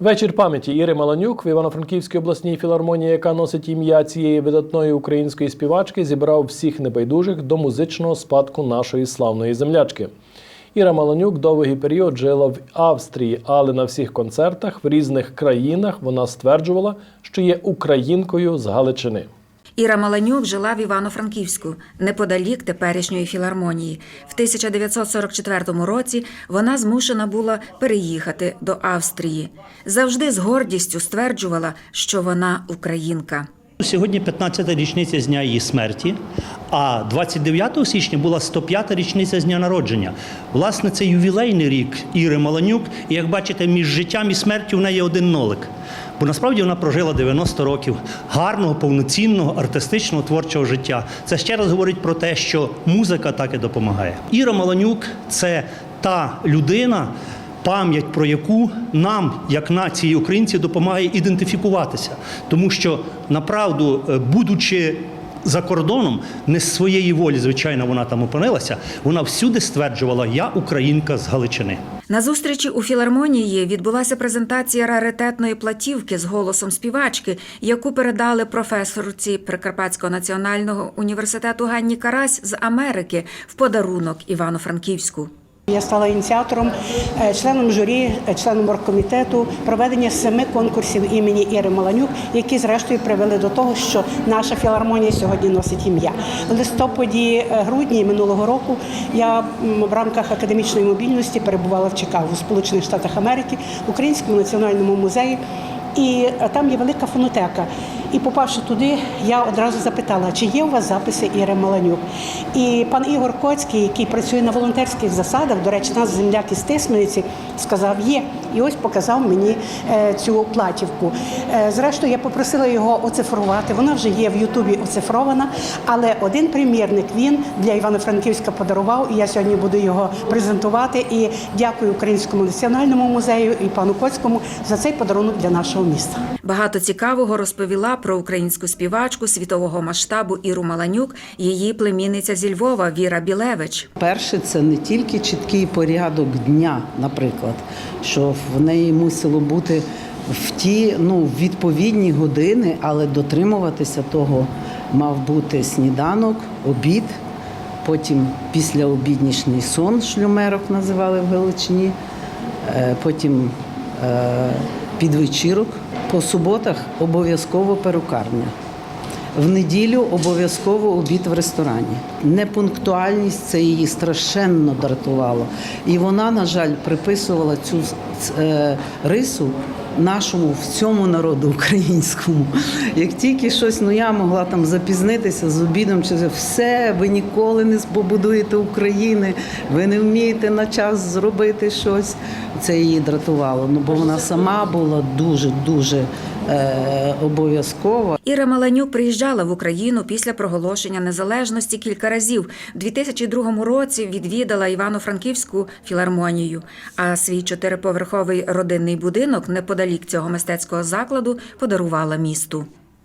Вечір пам'яті Іри Маланюк в Івано-Франківській обласній філармонії, яка носить ім'я цієї видатної української співачки, зібрав всіх небайдужих до музичного спадку нашої славної землячки. Іра Маланюк довгий період жила в Австрії, але на всіх концертах в різних країнах вона стверджувала, що є українкою з Галичини. Іра Маланюк жила в Івано-Франківську, неподалік теперішньої філармонії. В 1944 році вона змушена була переїхати до Австрії. Завжди з гордістю стверджувала, що вона українка. Сьогодні 15-та річниця з дня її смерті, а 29 січня була 105-та річниця з дня народження. Власне, це ювілейний рік Іри Маланюк. І як бачите, між життям і смертю в неї один нолик. Бо насправді вона прожила 90 років гарного, повноцінного, артистичного творчого життя. Це ще раз говорить про те, що музика так і допомагає. Іра Маланюк це та людина, пам'ять про яку нам, як нації українців, допомагає ідентифікуватися. Тому що направду, е, будучи за кордоном, не з своєї волі, звичайно, вона там опинилася. Вона всюди стверджувала Я українка з Галичини. На зустрічі у філармонії відбулася презентація раритетної платівки з голосом співачки, яку передали професорці Прикарпатського національного університету Ганні Карась з Америки в подарунок Івано-Франківську. Я стала ініціатором, е, членом журі, е, членом оргкомітету проведення семи конкурсів імені Іри Маланюк, які зрештою привели до того, що наша філармонія сьогодні носить ім'я. В листопаді, е, минулого року я в рамках академічної мобільності перебувала в Чикаго, в Сполучених Штатах Америки, в Українському національному музеї. І там є велика фонотека. І попавши туди, я одразу запитала, чи є у вас записи Іри Маланюк. І пан Ігор Коцький, який працює на волонтерських засадах, до речі, нас земляк із Тисмениці, сказав, є. І ось показав мені е, цю платівку. Е, Зрештою, я попросила його оцифрувати. Вона вже є в Ютубі оцифрована, але один примірник він для Івано-Франківська подарував, і я сьогодні буду його презентувати. І дякую Українському національному музею і пану Коцькому за цей подарунок для нашого міста. Багато цікавого розповіла про українську співачку світового масштабу Іру Маланюк, її племінниця зі Львова Віра Білевич. Перше, це не тільки чіткий порядок дня, наприклад, що в неї мусило бути в ті ну, відповідні години, але дотримуватися того мав бути сніданок, обід, потім післяобіднішній сон, шлюмерок називали в Галичині, е, потім е, підвечірок. По суботах обов'язково перукарня. В неділю обов'язково обід в ресторані. Непунктуальність це її страшенно дратувало. І вона, на жаль, приписувала цю е, рису нашому всьому народу українському. Як тільки щось, ну я могла там запізнитися з обідом, чи все, ви ніколи не побудуєте України, ви не вмієте на час зробити щось. Це її дратувало. Ну бо вона сама була дуже дуже е, обов'язкова. Іра Маланюк приїжджала в Україну після проголошення незалежності кілька разів. У 2002 році відвідала Івано-Франківську філармонію, а свій чотириповерховий родинний будинок неподалік цього мистецького закладу подарувала місту.